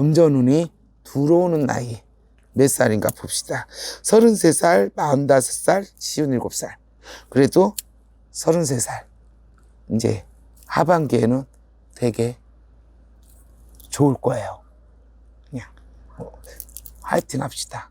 금전운이 들어오는 나이 몇 살인가 봅시다. 33살, 45살, 57살. 그래도 33살. 이제 하반기에는 되게 좋을 거예요. 그냥 뭐 화이팅 합시다.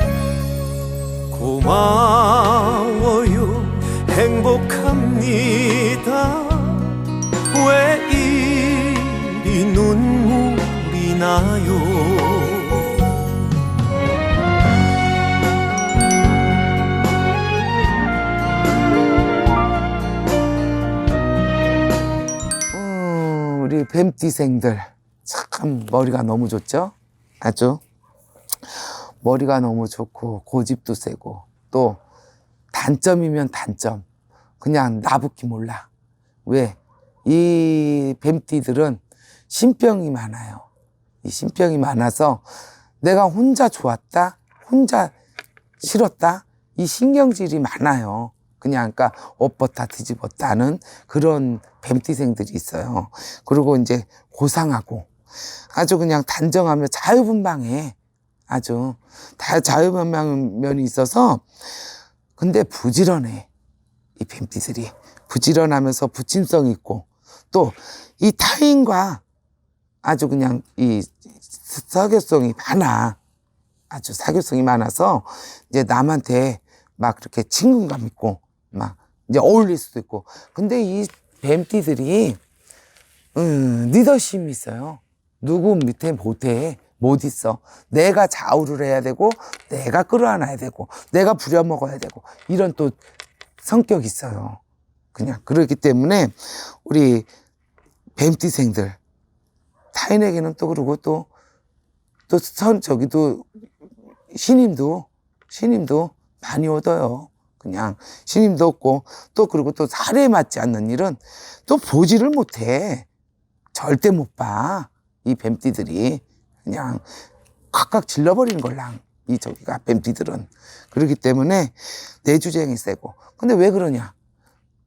고마워요. 행복합니다. 왜 이리 눈물이 나요? 음, 뱀띠생들 참 머리가 너무 좋죠? 아주 머리가 너무 좋고 고집도 세고 또 단점이면 단점. 그냥 나붙기 몰라. 왜? 이 뱀띠들은 신병이 많아요. 이 신병이 많아서 내가 혼자 좋았다 혼자 싫었다 이 신경질이 많아요. 그냥 그러니까 엎었다 뒤집었다는 그런 뱀띠생들이 있어요. 그리고 이제 고상하고 아주 그냥 단정하며 자유분방해 아주 다 자유분방 면이 있어서 근데 부지런해. 이 뱀띠들이 부지런하면서 부침성 있고 또 이 타인과 아주 그냥 이 사교성이 많아. 아주 사교성이 많아서 이제 남한테 막 그렇게 친근감 있고 막 이제 어울릴 수도 있고. 근데 이 뱀띠들이 음, 리더십이 있어요. 누구 밑에 못해 못 있어 내가 좌우를 해야 되고 내가 끌어안아야 되고 내가 부려먹어야 되고 이런 또 성격이 있어요 그냥 그렇기 때문에 우리 뱀띠생들 타인에게는 또 그러고 또 또 선 저기도 신임도 신임도 많이 얻어요. 그냥 신임도 얻고 또 그리고 또 사례에 맞지 않는 일은 또 보지를 못해. 절대 못 봐. 이 뱀띠들이 그냥 콱콱 질러버리는 걸랑 이 저기가 뱀띠들은 그렇기 때문에 내주쟁이 세고 근데 왜 그러냐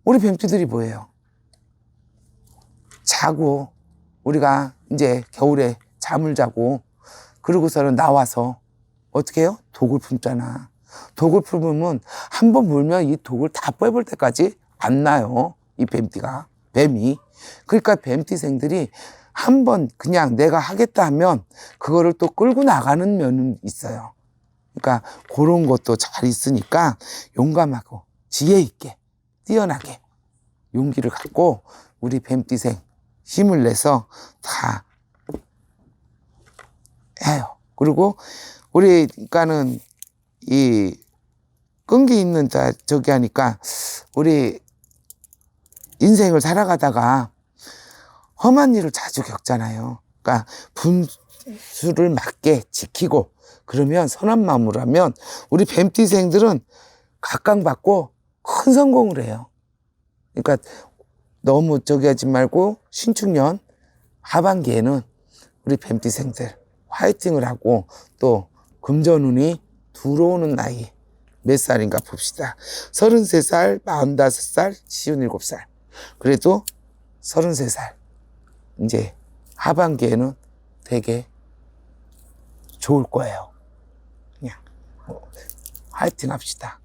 우리 뱀띠들이 뭐예요 자고 우리가 이제 겨울에 잠을 자고 그러고서는 나와서 어떻게 해요? 독을 품잖아. 독을 품으면 한 번 물면 이 독을 다 빼볼 때까지 안 나요. 이 뱀띠가. 뱀이. 그러니까 뱀띠생들이 한 번 그냥 내가 하겠다 하면 그거를 또 끌고 나가는 면은 있어요. 그러니까 그런 것도 잘 있으니까 용감하고 지혜 있게 뛰어나게 용기를 갖고 우리 뱀띠생 힘을 내서 다 해요. 그리고 우리가는 이 끈기 있는 자 저기 하니까 우리 인생을 살아가다가 험한 일을 자주 겪잖아요. 그러니까 분수를 맞게 지키고 그러면 선한 마음으로 하면 우리 뱀띠생들은 각광받고 큰 성공을 해요. 그러니까 너무 저기 하지 말고 신축년 하반기에는 우리 뱀띠생들 화이팅을 하고 또 금전운이 들어오는 나이 몇 살인가 봅시다. 33살, 45살, 57살. 그래도 33살. 이제 하반기에는 되게 좋을 거예요. 그냥 뭐 화이팅 합시다.